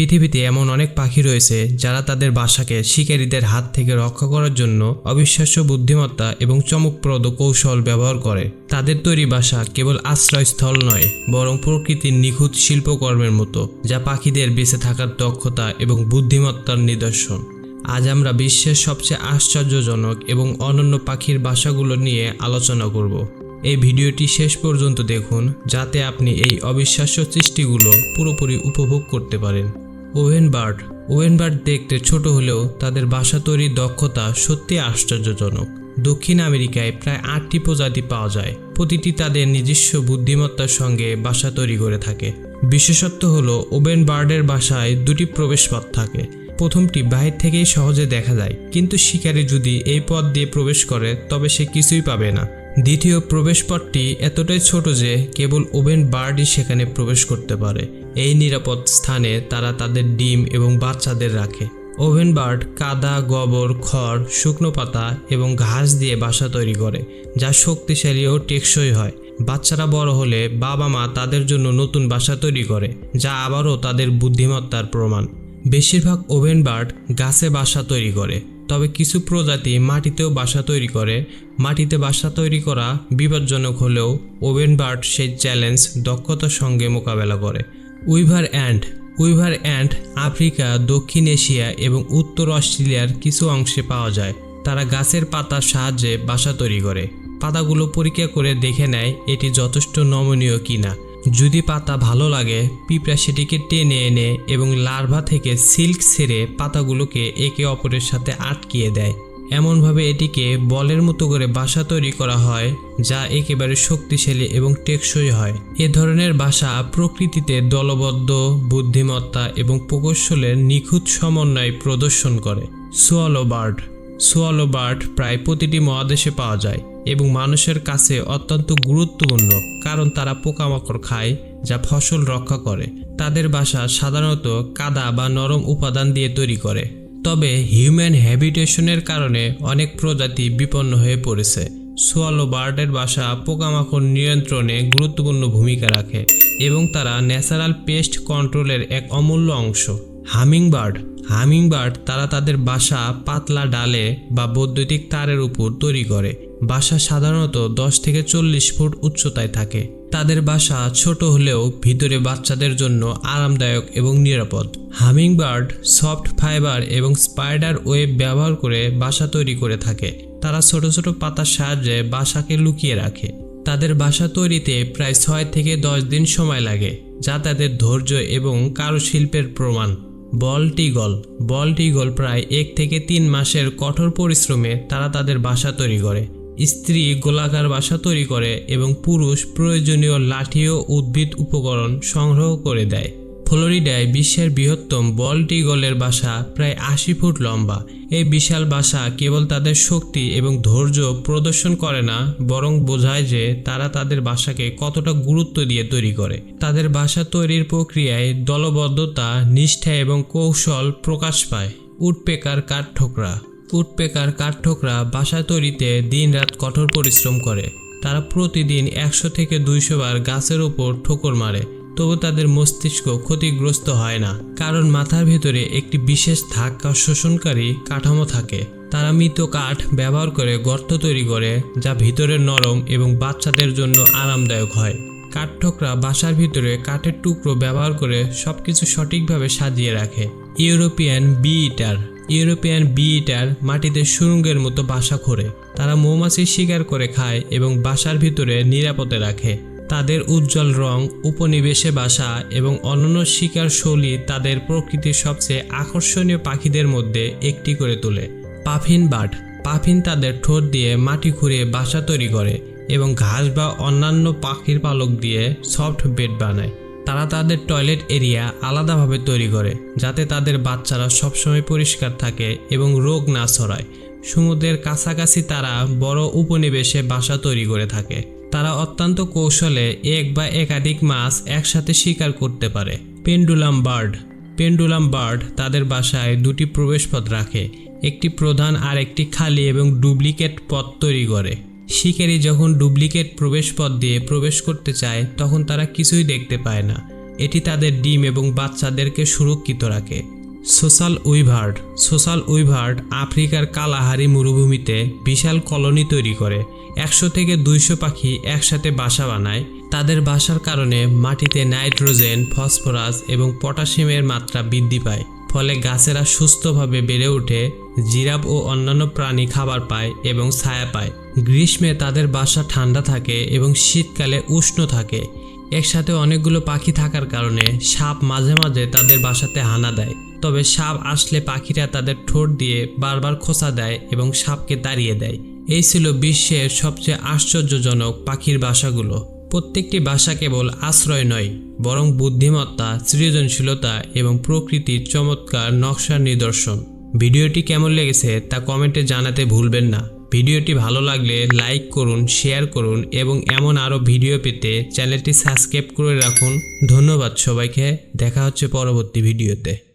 পৃথিবীতে এমন অনেক পাখি রয়েছে যারা তাদের বাসাকে শিকারীদের হাত থেকে রক্ষা করার জন্য অবিশ্বাস্য বুদ্ধিমত্তা এবং চমকপ্রদ কৌশল ব্যবহার করে। তাদের তৈরি বাসা কেবল আশ্রয়স্থল নয়, বরং প্রকৃতির নিখুঁত শিল্পকর্মের মতো, যা পাখিদের বেঁচে থাকার দক্ষতা এবং বুদ্ধিমত্তার নিদর্শন। আজ আমরা বিশ্বের সবচেয়ে আশ্চর্যজনক এবং অনন্য পাখির বাসাগুলো নিয়ে আলোচনা করব। এই ভিডিওটি শেষ পর্যন্ত দেখুন, যাতে আপনি এই অবিশ্বাস্য সৃষ্টিগুলো পুরোপুরি উপভোগ করতে পারেন। ওভেন বার্ড ওভেন বার্ড দেখতে ছোট হলেও তাদের বাসা তৈরির দক্ষতা সত্যি আশ্চর্যজনক। দক্ষিণ আমেরিকায় প্রায় আটটি প্রজাতি পাওয়া যায়। প্রতিটি তাদের নিজস্ব বুদ্ধিমত্তার সঙ্গে বাসা তৈরি করে থাকে। বিশেষত্ব হল ওভেন বার্ডের বাসায় দুটি প্রবেশপথ থাকে। প্রথমটি বাহির থেকেই সহজে দেখা যায়, কিন্তু শিকারী যদি এই পথ দিয়ে প্রবেশ করে, তবে সে কিছুই পাবে না। দ্বিতীয় প্রবেশপথটি এতটাই ছোট যে কেবল ওভেন বার্ডই সেখানে প্রবেশ করতে পারে। এই নিরাপদ স্থানে তারা তাদের ডিম এবং বাচ্চাদের রাখে। ওভেন বার্ড কাদা, গোবর, খড়, শুকনো পাতা এবং ঘাস দিয়ে বাসা তৈরি করে, যা শক্তিশালী ও টেকসই হয়। বাচ্চারা বড় হলে বাবা মা তাদের জন্য নতুন বাসা তৈরি করে, যা আবারও তাদের বুদ্ধিমত্তার প্রমাণ। বেশিরভাগ ওভেন বার্ড গাছে বাসা তৈরি করে, তবে কিছু প্রজাতি মাটিতেও বাসা তৈরি করে। মাটিতে বাসা তৈরি করা বিপজ্জনক হলেও ওভেন বার্ড সেই চ্যালেঞ্জ, দক্ষতার সঙ্গে মোকাবেলা করে। Weaver and weaver and Africa, দক্ষিণ এশিয়া এবং উত্তর অস্ট্রেলিয়ার কিছু অংশে পাওয়া যায়। তারা গাছের পাতার সাহায্যে বাসা তৈরি করে। পাতাগুলো পরীক্ষা করে দেখে নেয় এটি যথেষ্ট নমনীয় কিনা। যদি পাতা ভালো লাগে, পিঁপড়া সেটিকে টেনে এনে এবং লার্ভা থেকে সিল্ক ছেড়ে পাতাগুলোকে একে অপরের সাথে আটকিয়ে দেয়। এমনভাবে এটিকে বলের মতো করে বাসা তৈরি করা হয়, যা একেবারে শক্তিশালী এবং টেকসই হয়। এ ধরনের বাসা প্রকৃতিতে দলবদ্ধ, বুদ্ধিমত্তা এবং প্রকৌশলের নিখুঁত সমন্বয় প্রদর্শন করে। Swallow bird. সোয়ালো বার্ড প্রায় প্রতিটি মহাদেশে পাওয়া যায় এবং মানুষের কাছে অত্যন্ত গুরুত্বপূর্ণ, কারণ তারা পোকামাকড় খায়, যা ফসল রক্ষা করে। তাদের বাসা সাধারণত কাদা বা নরম উপাদান দিয়ে তৈরি করে। তবে হিউম্যান হ্যাবিটেশনের কারণে অনেক প্রজাতি বিপন্ন হয়ে পড়েছে। সোয়ালো বার্ডের বাসা পোকামাকড় নিয়ন্ত্রণে গুরুত্বপূর্ণ ভূমিকা রাখে এবং তারা ন্যাচারাল পেস্ট কন্ট্রোলের এক অমূল্য অংশ। হামিংবার্ড। হামিংবার্ড তারা তাদের বাসা পাতলা ডালে বা বৈদ্যুতিক তারের উপর তৈরি করে। বাসা সাধারণত দশ থেকে চল্লিশ ফুট উচ্চতায় থাকে। তাদের বাসা ছোট হলেও ভিতরে বাচ্চাদের জন্য আরামদায়ক এবং নিরাপদ। হামিংবার্ড সফট ফাইবার এবং স্পাইডার ওয়েব ব্যবহার করে বাসা তৈরি করে থাকে। তারা ছোট ছোট পাতার সাহায্যে বাসাকে লুকিয়ে রাখে। তাদের বাসা তৈরিতে প্রায় ছয় থেকে দশ দিন সময় লাগে, যা তাদের ধৈর্য এবং কারুশিল্পের প্রমাণ। বল টিগল। বল টিগল প্রায় এক থেকে তিন মাসের কঠোর পরিশ্রমে তারা তাদের বাসা তৈরি করে। স্ত্রী গোলাকার বাসা তৈরি করে এবং পুরুষ প্রয়োজনীয় লাঠি ও উদ্ভিদ উপকরণ সংগ্রহ করে দেয়। ফ্লোরিডায় বিশ্বের বৃহত্তম বল টিগলের বাসা প্রায় আশি ফুট লম্বা। এই বিশাল বাসা কেবল তাদের শক্তি এবং ধৈর্য প্রদর্শন করে না, বরং বোঝায় যে তারা তাদের বাসাকে কতটা গুরুত্ব দিয়ে তৈরি করে। তাদের বাসা তৈরির প্রক্রিয়ায় দলবদ্ধতা, নিষ্ঠা এবং কৌশল প্রকাশ পায়। উডপেকার কাঠঠোকরা উডপেকার কাঠঠোকরা বাসা তৈরিতে দিনরাত কঠোর পরিশ্রম করে। তারা প্রতিদিন একশো থেকে দুইশো বার গাছের ওপর ঠোকর মারে, তবু তাদের মস্তিষ্ক ক্ষতিগ্রস্ত হয় না, কারণ মাথার ভেতরে একটি বিশেষ ধাক্কা শোষণকারী কাঠামো থাকে। তারা মৃত কাঠ ব্যবহার করে গর্ত তৈরি করে, যা ভিতরে নরম এবং বাচ্চাদের জন্য আরামদায়ক হয়। কাঠঠোকরা বাসার ভিতরে কাঠের টুকরো ব্যবহার করে সবকিছু সঠিকভাবে সাজিয়ে রাখে। European bee eater European bee eater মাটিতে সুরঙ্গের মতো বাসা খোরে তারা মৌমাছি শিকার করে খায় এবং বাসার ভিতরে নিরাপদে রাখে। তাদের উজ্জ্বল রং, উপনিবেশে বাসা এবং অনন্য শিকার শৈলী তাদের প্রকৃতির সবচেয়ে আকর্ষণীয় পাখিদের মধ্যে একটি করে তোলে। Puffin bird. পাফিন তাদের ঠোঁট দিয়ে মাটি খুঁড়ে বাসা তৈরি করে এবং ঘাস বা অন্যান্য পাখির পালক দিয়ে সফট বেড বানায়। তারা তাদের টয়লেট এরিয়া আলাদাভাবে তৈরি করে, যাতে তাদের বাচ্চারা সবসময় পরিষ্কার থাকে এবং রোগ না ছড়ায়। সমুদ্রের কাছাকাছি তারা বড় উপনিবেশে বাসা তৈরি করে থাকে। তারা অত্যন্ত কৌশলে এক বা একাধিক মাছ একসাথে শিকার করতে পারে। Pendulum bird. পেন্ডুলাম বার্ড তাদের বাসায় দুটি প্রবেশপথ রাখে, একটি প্রধান আর একটি খালি এবং ডুপ্লিকেট পথ তৈরি করে। শিকারী যখন ডুপ্লিকেট প্রবেশপথ দিয়ে প্রবেশ করতে চায়, তখন তারা কিছুই দেখতে পায় না। এটি তাদের ডিম এবং বাচ্চাদেরকে সুরক্ষিত রাখে। সোশ্যাল উইভার্ড। সোশ্যাল উইভার্ড আফ্রিকার কালাহারি মরুভূমিতে বিশাল কলোনি তৈরি করে। একশো থেকে দুইশো পাখি একসাথে বাসা বানায়। তাদের বাসার কারণে মাটিতে নাইট্রোজেন, ফসফরাস এবং পটাশিয়ামের মাত্রা বৃদ্ধি পায়। ফলে গাছেরা সুস্থভাবে বেড়ে ওঠে জিরাফ ও অন্যান্য প্রাণী খাবার পায় এবং ছায়া পায়। গ্রীষ্মে তাদের বাসা ঠান্ডা থাকে এবং শীতকালে উষ্ণ থাকে। একসাথে অনেকগুলো পাখি থাকার কারণে সাপ মাঝে মাঝে তাদের বাসাতে হানা দেয়। তবে সাপ আসলে পাখিরা তাদের ঠোঁট দিয়ে বারবার খোঁচা দেয় এবং সাপকে তাড়িয়ে দেয়। এই ছিল বিশ্বের সবচেয়ে আশ্চর্যজনক পাখির বাসাগুলো। প্রত্যেকটি বাসা কেবল আশ্রয় নয়, বরং বুদ্ধিমত্তা, সৃজনশীলতা এবং প্রকৃতির চমৎকার নকশার নিদর্শন। ভিডিওটি কেমন লেগেছে তা কমেন্টে জানাতে ভুলবেন না। ভিডিওটি ভালো লাগলে লাইক করুন, শেয়ার করুন এবং এমন আরও ভিডিও পেতে চ্যানেলটি সাবস্ক্রাইব করে রাখুন। ধন্যবাদ সবাইকে, দেখা হচ্ছে পরবর্তী ভিডিওতে।